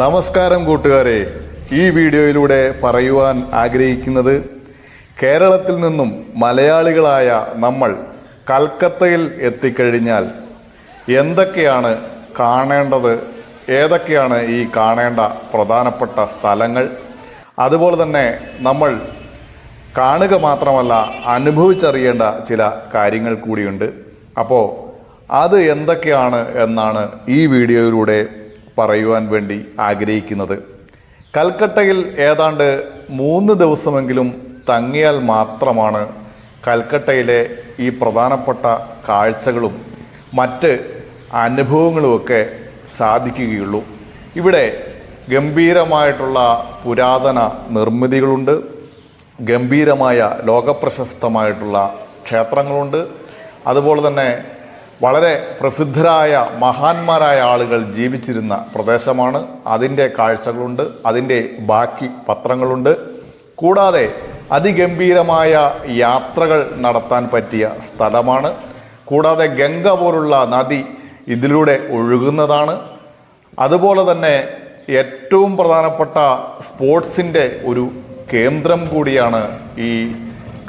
നമസ്കാരം കൂട്ടുകാരെ. ഈ വീഡിയോയിലൂടെ പറയുവാൻ ആഗ്രഹിക്കുന്നത് കേരളത്തിൽ നിന്നും മലയാളികളായ നമ്മൾ കൽക്കത്തയിൽ എത്തിക്കഴിഞ്ഞാൽ എന്തൊക്കെയാണ് കാണേണ്ടത്? ഏതൊക്കെയാണ് ഈ കാണേണ്ട പ്രധാനപ്പെട്ട സ്ഥലങ്ങൾ? അതുപോലെ തന്നെ നമ്മൾ കാണുക മാത്രമല്ല അനുഭവിച്ചറിയേണ്ട ചില കാര്യങ്ങൾ കൂടിയുണ്ട്. അപ്പോൾ അത് എന്തൊക്കെയാണ് എന്നാണ് ഈ വീഡിയോയിലൂടെ പറയുവാൻ വേണ്ടി ആഗ്രഹിക്കുന്നത്. കൽക്കട്ടയിൽ ഏതാണ്ട് മൂന്ന് ദിവസമെങ്കിലും തങ്ങിയാൽ മാത്രമാണ് കൽക്കട്ടയിലെ ഈ പ്രധാനപ്പെട്ട കാഴ്ചകളും മറ്റ് അനുഭവങ്ങളുമൊക്കെ സാധിക്കുകയുള്ളൂ. ഇവിടെ ഗംഭീരമായിട്ടുള്ള പുരാതന നിർമ്മിതികളുണ്ട്. ഗംഭീരമായ ലോകപ്രശസ്തമായിട്ടുള്ള ക്ഷേത്രങ്ങളുണ്ട്. അതുപോലെ തന്നെ വളരെ പ്രസിദ്ധരായ മഹാന്മാരായ ആളുകൾ ജീവിച്ചിരുന്ന പ്രദേശമാണ്. അതിന്റെ കാഴ്ചകളുണ്ട് അതിന്റെ ബാക്കി പത്രങ്ങളുണ്ട്. കൂടാതെ അതിഗംഭീരമായ യാത്രകൾ നടത്താൻ പറ്റിയ സ്ഥലമാണ്. കൂടാതെ ഗംഗ പോലുള്ള നദി ഇതിലൂടെ ഒഴുകുന്നതാണ്. അതുപോലെ തന്നെ ഏറ്റവും പ്രധാനപ്പെട്ട സ്പോർട്സിന്റെ ഒരു കേന്ദ്രം കൂടിയാണ് ഈ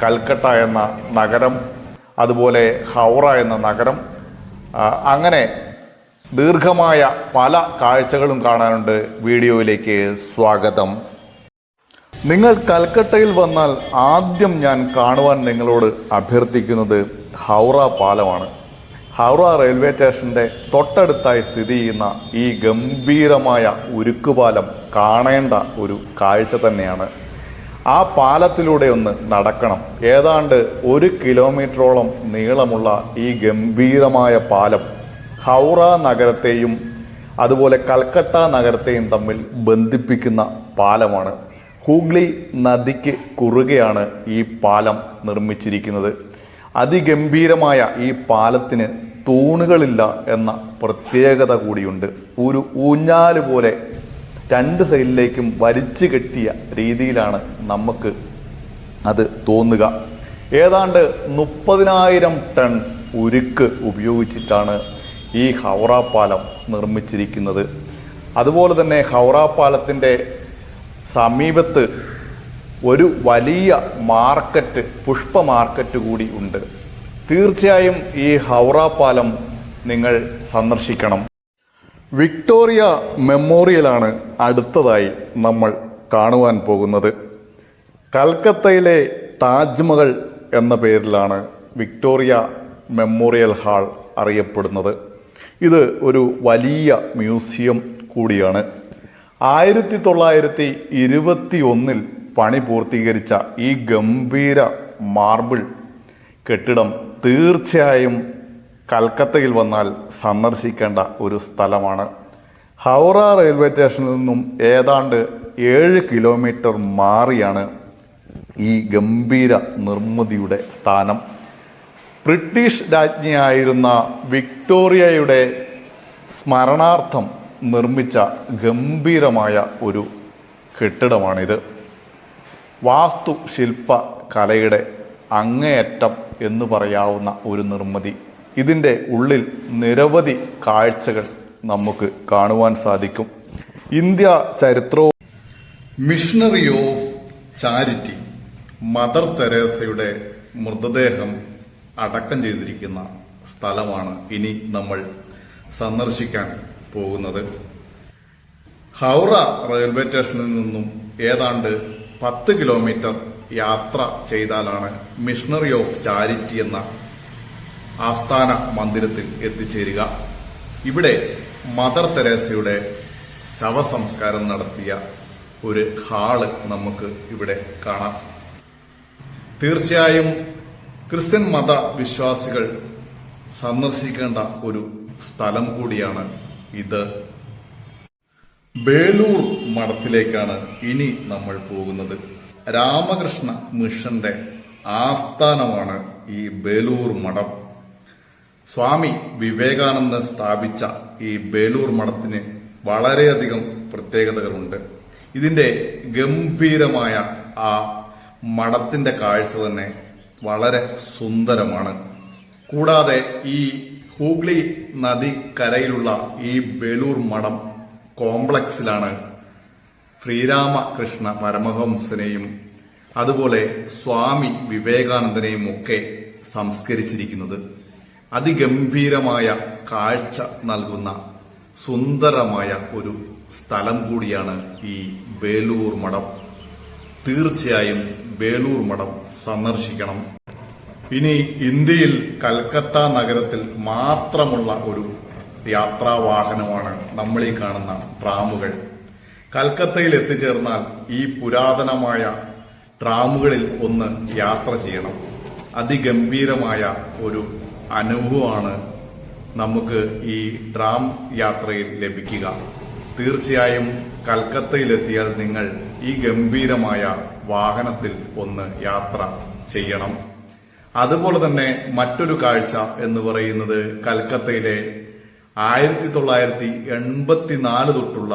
കൽക്കട്ട എന്ന നഗരം. അതുപോലെ ഹൗറ എന്ന നഗരം. അങ്ങനെ ദീർഘമായ പല കാഴ്ചകളും കാണാനുണ്ട് വീഡിയോയിലേക്ക് സ്വാഗതം. നിങ്ങൾ കൽക്കട്ടയിൽ വന്നാൽ ആദ്യം ഞാൻ കാണുവാൻ നിങ്ങളോട് അഭ്യർത്ഥിക്കുന്നത് ഹൗറ പാലമാണ്. ഹൗറ റെയിൽവേ സ്റ്റേഷന്റെ തൊട്ടടുത്തായി സ്ഥിതി ചെയ്യുന്ന ഈ ഗംഭീരമായ ഉരുക്കുപാലം കാണേണ്ട ഒരു കാഴ്ച തന്നെയാണ്. ആ പാലത്തിലൂടെ ഒന്ന് നടക്കണം. ഏതാണ്ട് ഒരു കിലോമീറ്ററോളം നീളമുള്ള ഈ ഗംഭീരമായ പാലം ഹൗറ നഗരത്തെയും അതുപോലെ കൽക്കട്ട നഗരത്തെയും തമ്മിൽ ബന്ധിപ്പിക്കുന്ന പാലമാണ്. ഹൂഗ്ലി നദിക്ക് കുറുകെയാണ് ഈ പാലം നിർമ്മിച്ചിരിക്കുന്നത്. അതിഗംഭീരമായ ഈ പാലത്തിന് തൂണുകളില്ല എന്ന പ്രത്യേകത കൂടിയുണ്ട്. ഒരു ഊഞ്ഞാൽ പോലെ രണ്ട് സൈഡിലേക്കും വലിച്ചു കെട്ടിയ രീതിയിലാണ് നമുക്ക് അത് തോന്നുക. ഏതാണ്ട് മുപ്പതിനായിരം ടൺ ഉരുക്ക് ഉപയോഗിച്ചിട്ടാണ് ഈ ഹൗറ പാലം നിർമ്മിച്ചിരിക്കുന്നത്. അതുപോലെ തന്നെ ഹൗറ പാലത്തിന്റെ സമീപത്ത് ഒരു വലിയ മാർക്കറ്റ് പുഷ്പ മാർക്കറ്റ് കൂടി ഉണ്ട്. തീർച്ചയായും ഈ ഹൗറ പാലം നിങ്ങൾ സന്ദർശിക്കണം. വിക്ടോറിയ മെമ്മോറിയലാണ് അടുത്തതായി നമ്മൾ കാണുവാൻ പോകുന്നത്. കൽക്കത്തയിലെ താജ്മഹൽ എന്ന പേരിലാണ് വിക്ടോറിയ മെമ്മോറിയൽ ഹാൾ അറിയപ്പെടുന്നത്. ഇത് ഒരു വലിയ മ്യൂസിയം കൂടിയാണ്. ആയിരത്തി തൊള്ളായിരത്തി ഇരുപത്തി ഒന്നിൽ പണി പൂർത്തീകരിച്ച ഈ ഗംഭീര മാർബിൾ കെട്ടിടം തീർച്ചയായും കൽക്കത്തയിൽ വന്നാൽ സന്ദർശിക്കേണ്ട ഒരു സ്ഥലമാണ്. ഹൗറ റെയിൽവേ സ്റ്റേഷനിൽ നിന്നും ഏതാണ്ട് ഏഴ് കിലോമീറ്റർ മാറിയാണ് ഈ ഗംഭീര നിർമ്മിതിയുടെ സ്ഥാനം. ബ്രിട്ടീഷ് രാജ്ഞിയായിരുന്ന വിക്ടോറിയയുടെ സ്മരണാർത്ഥം നിർമ്മിച്ച ഗംഭീരമായ ഒരു കെട്ടിടമാണിത്. വാസ്തുശില്പ കലയുടെ അങ്ങേയറ്റം എന്ന് പറയാവുന്ന ഒരു നിർമ്മിതി. ഇതിന്റെ ഉള്ളിൽ നിരവധി കാഴ്ചകൾ നമുക്ക് കാണുവാൻ സാധിക്കും. ഇന്ത്യ ചരിത്രവും മിഷണറി ഓഫ് ചാരിറ്റി മദർ തെരേസയുടെ മൃതദേഹം അടക്കം ചെയ്തിരിക്കുന്ന സ്ഥലമാണ് ഇനി നമ്മൾ സന്ദർശിക്കാൻ പോകുന്നത്. ഹൗറ റെയിൽവേ സ്റ്റേഷനിൽ നിന്നും ഏതാണ്ട് പത്ത് കിലോമീറ്റർ യാത്ര ചെയ്താലാണ് മിഷണറി ഓഫ് ചാരിറ്റി എന്ന ആസ്ഥാന മന്ദിരത്തിൽ എത്തിച്ചേരുക. ഇവിടെ മദർ തെരേസയുടെ ശവസംസ്കാരം നടത്തിയ ഒരു ഹാൾ നമുക്ക് ഇവിടെ കാണാം. തീർച്ചയായും ക്രിസ്ത്യൻ മത വിശ്വാസികൾ സന്ദർശിക്കേണ്ട ഒരു സ്ഥലം കൂടിയാണ് ഇത്. ബേലൂർ മഠത്തിലേക്കാണ് ഇനി നമ്മൾ പോകുന്നത്. രാമകൃഷ്ണ മിഷന്റെ ആസ്ഥാനമാണ് ഈ ബേലൂർ മഠം. സ്വാമി വിവേകാനന്ദ സ്ഥാപിച്ച ഈ ബേലൂർ മഠത്തിന് വളരെയധികം പ്രത്യേകതകളുണ്ട്. ഇതിന്റെ ഗംഭീരമായ ആ മഠത്തിന്റെ കാഴ്ച തന്നെ വളരെ സുന്ദരമാണ്. കൂടാതെ ഈ ഹൂഗ്ലി നദിക്കരയിലുള്ള ഈ ബേലൂർ മഠം കോംപ്ലക്സിലാണ് ശ്രീരാമകൃഷ്ണ പരമഹംസനെയും അതുപോലെ സ്വാമി വിവേകാനന്ദനെയും ഒക്കെ സംസ്കരിച്ചിരിക്കുന്നത്. അതിഗംഭീരമായ കാഴ്ച നൽകുന്ന സുന്ദരമായ ഒരു സ്ഥലം കൂടിയാണ് ഈ ബേലൂർ മഠം. തീർച്ചയായും ബേലൂർ മഠം സന്ദർശിക്കണം. ഇനി ഇന്ത്യയിൽ കൽക്കത്ത നഗരത്തിൽ മാത്രമുള്ള ഒരു യാത്രാവാഹനമാണ് നമ്മൾ ഈ കാണുന്ന ട്രാമുകൾ. കൽക്കത്തയിൽ എത്തിച്ചേർന്നാൽ ഈ പുരാതനമായ ട്രാമുകളിൽ ഒന്ന് യാത്ര ചെയ്യണം. അതിഗംഭീരമായ ഒരു അനുഭവമാണ് നമുക്ക് ഈ ട്രാം യാത്രയിൽ ലഭിക്കുക. തീർച്ചയായും കൽക്കത്തയിലെത്തിയാൽ നിങ്ങൾ ഈ ഗംഭീരമായ വാഹനത്തിൽ ഒന്ന് യാത്ര ചെയ്യണം. അതുപോലെ തന്നെ മറ്റൊരു കാഴ്ച എന്ന് പറയുന്നത് കൽക്കത്തയിലെ ആയിരത്തി തൊള്ളായിരത്തി എൺപത്തിനാല് തൊട്ടുള്ള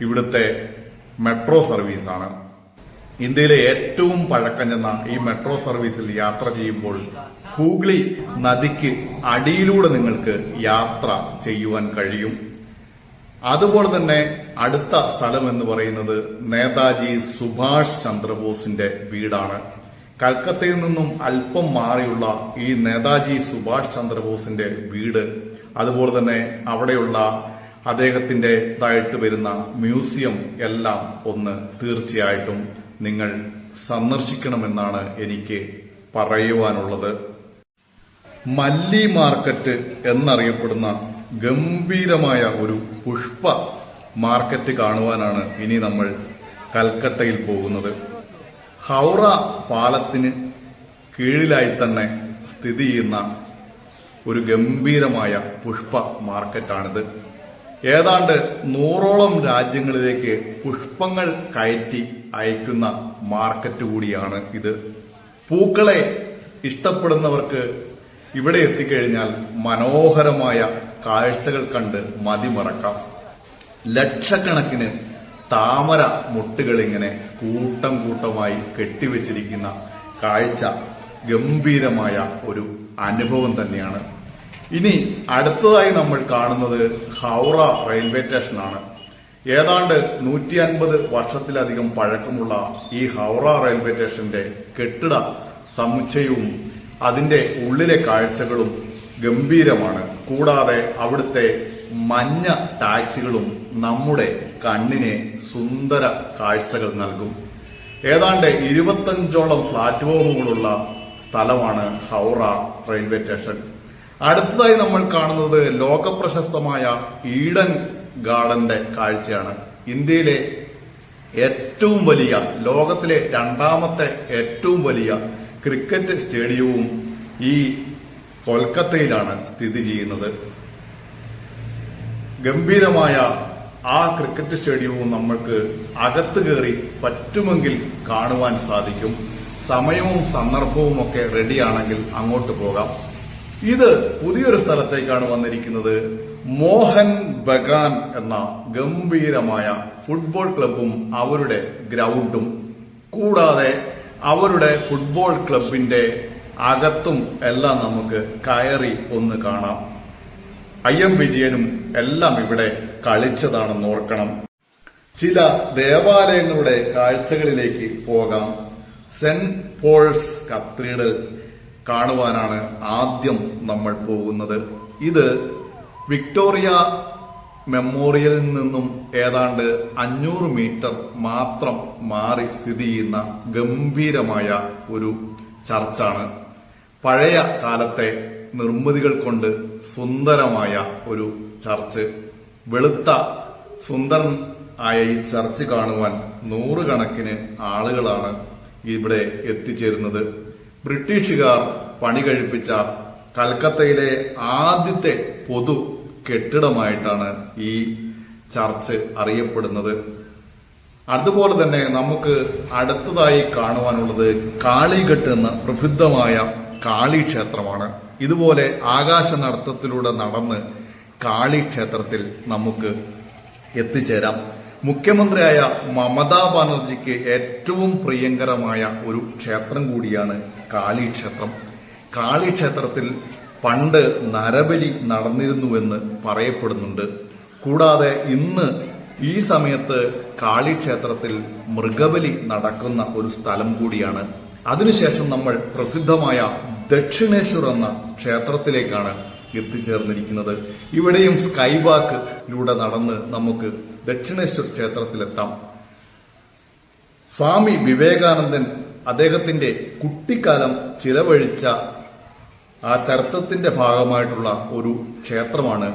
ഇവിടുത്തെ മെട്രോ സർവീസാണ്. ഇന്ത്യയിലെ ഏറ്റവും പഴക്കം ചെന്ന ഈ മെട്രോ സർവീസിൽ യാത്ര ചെയ്യുമ്പോൾ ഹൂഗ്ലി നദിക്ക് അടിയിലൂടെ നിങ്ങൾക്ക് യാത്ര ചെയ്യുവാൻ കഴിയും. അതുപോലെ തന്നെ അടുത്ത സ്ഥലം എന്ന് പറയുന്നത് നേതാജി സുഭാഷ് ചന്ദ്രബോസിന്റെ വീടാണ്. കൽക്കത്തയിൽ നിന്നും അല്പം മാറിയുള്ള ഈ നേതാജി സുഭാഷ് ചന്ദ്രബോസിന്റെ വീട് അതുപോലെ തന്നെ അവിടെയുള്ള അദ്ദേഹത്തിന്റെ ഇതായിട്ട് വരുന്ന മ്യൂസിയം എല്ലാം ഒന്ന് തീർച്ചയായിട്ടും നിങ്ങൾ സന്ദർശിക്കണമെന്നാണ് എനിക്ക് പറയുവാനുള്ളത്. മല്ലി മാർക്കറ്റ് എന്നറിയപ്പെടുന്ന ഗംഭീരമായ ഒരു പുഷ്പ മാർക്കറ്റ് കാണുവാനാണ് ഇനി നമ്മൾ കൽക്കട്ടയിൽ പോകുന്നത്. ഹൗറ പാലത്തിന് കീഴിലായി തന്നെ സ്ഥിതി ചെയ്യുന്ന ഒരു ഗംഭീരമായ പുഷ്പ മാർക്കറ്റാണിത്. ഏതാണ്ട് നൂറോളം രാജ്യങ്ങളിലേക്ക് പുഷ്പങ്ങൾ കയറ്റി അയക്കുന്ന മാർക്കറ്റ് കൂടിയാണ് ഇത്. പൂക്കളെ ഇഷ്ടപ്പെടുന്നവർക്ക് ഇവിടെ എത്തിക്കഴിഞ്ഞാൽ മനോഹരമായ കാഴ്ചകൾ കണ്ട് മതിമറക്കാം ലക്ഷക്കണക്കിന് താമര മുട്ടുകൾ ഇങ്ങനെ കൂട്ടം കൂട്ടമായി കെട്ടിവെച്ചിരിക്കുന്ന കാഴ്ച ഗംഭീരമായ ഒരു അനുഭവം തന്നെയാണ്. ഇനി അടുത്തതായി നമ്മൾ കാണുന്നത് ഹൗറ റെയിൽവേ സ്റ്റേഷനാണ്. ഏതാണ്ട് നൂറ്റി അൻപത് വർഷത്തിലധികം പഴക്കമുള്ള ഈ ഹൗറ റെയിൽവേ സ്റ്റേഷന്റെ കെട്ടിട സമുച്ചയവും അതിന്റെ ഉള്ളിലെ കാഴ്ചകളും ഗംഭീരമാണ്. കൂടാതെ അവിടുത്തെ മഞ്ഞ ടാക്സികളും നമ്മുടെ കണ്ണിനെ സുന്ദര കാഴ്ചകൾ നൽകും. ഏതാണ്ട് ഇരുപത്തഞ്ചോളം പ്ലാറ്റ്ഫോമുകളുള്ള സ്ഥലമാണ് ഹൗറ റെയിൽവേ സ്റ്റേഷൻ. അടുത്തതായി നമ്മൾ കാണുന്നത് ലോകപ്രശസ്തമായ ഈഡൻ ഗാർഡന്റെ കാഴ്ചയാണ്. ഇന്ത്യയിലെ ഏറ്റവും വലിയ ലോകത്തിലെ രണ്ടാമത്തെ ഏറ്റവും വലിയ ക്രിക്കറ്റ് സ്റ്റേഡിയവും ഈ കൊൽക്കത്തയിലാണ് സ്ഥിതി ചെയ്യുന്നത്. ഗംഭീരമായ ആ ക്രിക്കറ്റ് സ്റ്റേഡിയവും നമ്മൾക്ക് അകത്ത് കയറി പറ്റുമെങ്കിൽ കാണുവാൻ സാധിക്കും. സമയവും സന്ദർഭവും ഒക്കെ റെഡിയാണെങ്കിൽ അങ്ങോട്ട് പോകാം. ഇത് പുതിയൊരു സ്ഥലത്തേക്കാണ് വന്നിരിക്കുന്നത്. മോഹൻ ബഗാൻ എന്ന ഗംഭീരമായ ഫുട്ബോൾ ക്ലബും അവരുടെ ഗ്രൗണ്ടും. കൂടാതെ അവരുടെ ഫുട്ബോൾ ക്ലബിന്റെ അകത്തും എല്ലാം നമുക്ക് കയറി ഒന്ന് കാണാം. ഐ എം വിജയനും എല്ലാം ഇവിടെ കളിച്ചതാണെന്ന് ഓർക്കണം. ചില ദേവാലയങ്ങളുടെ കാഴ്ചകളിലേക്ക് പോകാം. സെന്റ് പോൾസ് കത്തീഡ്രൽ കാണുവാനാണ് ആദ്യം നമ്മൾ പോകുന്നത്. ഇത് വിക്ടോറിയ മെമ്മോറിയലിൽ നിന്നും ഏതാണ്ട് അഞ്ഞൂറ് മീറ്റർ മാത്രം മാറി സ്ഥിതി ചെയ്യുന്ന ഗംഭീരമായ ഒരു ചർച്ചാണ്. പഴയ കാലത്തെ നിർമ്മിതികൾ കൊണ്ട് സുന്ദരമായ ഒരു ചർച്ച്. വെളുത്ത സുന്ദരൻ ആയ ഈ ചർച്ച് കാണുവാൻ നൂറുകണക്കിന് ആളുകളാണ് ഇവിടെ എത്തിച്ചേരുന്നത്. ബ്രിട്ടീഷുകാർ പണി കഴിപ്പിച്ച കൽക്കത്തയിലെ ആദ്യത്തെ പൊതു കെട്ടിടമായിട്ടാണ് ഈ ചർച്ച് അറിയപ്പെടുന്നത്. അതുപോലെ തന്നെ നമുക്ക് അടുത്തതായി കാണുവാനുള്ളത് കാളിഘട്ട് എന്ന പ്രസിദ്ധമായ കാളി ക്ഷേത്രമാണ് ഇതുപോലെ ആകാശ നടത്തത്തിലൂടെ നടന്ന് കാളി ക്ഷേത്രത്തിൽ നമുക്ക് എത്തിച്ചേരാം. മുഖ്യമന്ത്രിയായ മമതാ ബാനർജിക്ക് ഏറ്റവും പ്രിയങ്കരമായ ഒരു ക്ഷേത്രം കൂടിയാണ് കാളി ക്ഷേത്രം കാളി ക്ഷേത്രത്തിൽ പണ്ട് നരബലി നടന്നിരുന്നുവെന്ന് പറയപ്പെടുന്നുണ്ട്. കൂടാതെ ഇന്ന് ഈ സമയത്ത് കാളിക്ഷേത്രത്തിൽ മൃഗബലി നടക്കുന്ന ഒരു സ്ഥലം കൂടിയാണ്. അതിനുശേഷം നമ്മൾ പ്രസിദ്ധമായ ദക്ഷിണേശ്വർ എന്ന ക്ഷേത്രത്തിലേക്കാണ് എത്തിച്ചേർന്നിരിക്കുന്നത്. ഇവിടെയും സ്കൈ വാക്കിലൂടെ നടന്ന് നമുക്ക് ദക്ഷിണേശ്വർ ക്ഷേത്രത്തിലെത്താം. സ്വാമി വിവേകാനന്ദൻ അദ്ദേഹത്തിന്റെ കുട്ടിക്കാലം ചിലവഴിച്ച ആ ചരിത്രത്തിന്റെ ഭാഗമായിട്ടുള്ള ഒരു ക്ഷേത്രമാണ്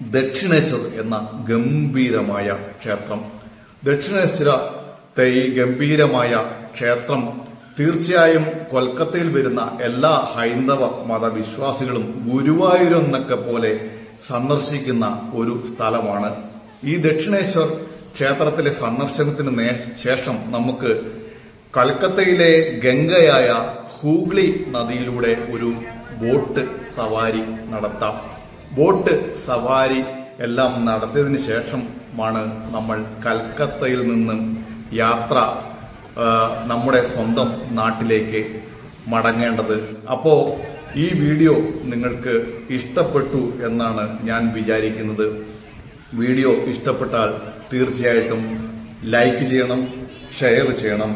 ദക്ഷിണേശ്വർ എന്ന ഗംഭീരമായ ക്ഷേത്രം. ദക്ഷിണേശ്വരത്തെ ഈ ഗംഭീരമായ ക്ഷേത്രം. തീർച്ചയായും കൊൽക്കത്തയിൽ വരുന്ന എല്ലാ ഹൈന്ദവ മതവിശ്വാസികളും ഗുരുവായൂരെന്നൊക്കെ പോലെ സന്ദർശിക്കുന്ന ഒരു സ്ഥലമാണ്. ഈ ദക്ഷിണേശ്വർ ക്ഷേത്രത്തിലെ സന്ദർശനത്തിന് ശേഷം നമുക്ക് കൽക്കത്തയിലെ ഗംഗയായ ഹൂഗ്ലി നദിയിലൂടെ ഒരു ബോട്ട് സവാരി നടത്താം. ബോട്ട് സവാരി എല്ലാം നടത്തിയതിനു ശേഷമാണ് നമ്മൾ കൽക്കത്തയിൽ നിന്നും യാത്ര നമ്മുടെ സ്വന്തം നാട്ടിലേക്ക് മടങ്ങേണ്ടത്. അപ്പോ ഈ വീഡിയോ നിങ്ങൾക്ക് ഇഷ്ടപ്പെട്ടു എന്നാണ് ഞാൻ വിചാരിക്കുന്നത്. വീഡിയോ ഇഷ്ടപ്പെട്ടാൽ തീർച്ചയായിട്ടും ലൈക്ക് ചെയ്യണം ഷെയർ ചെയ്യണം.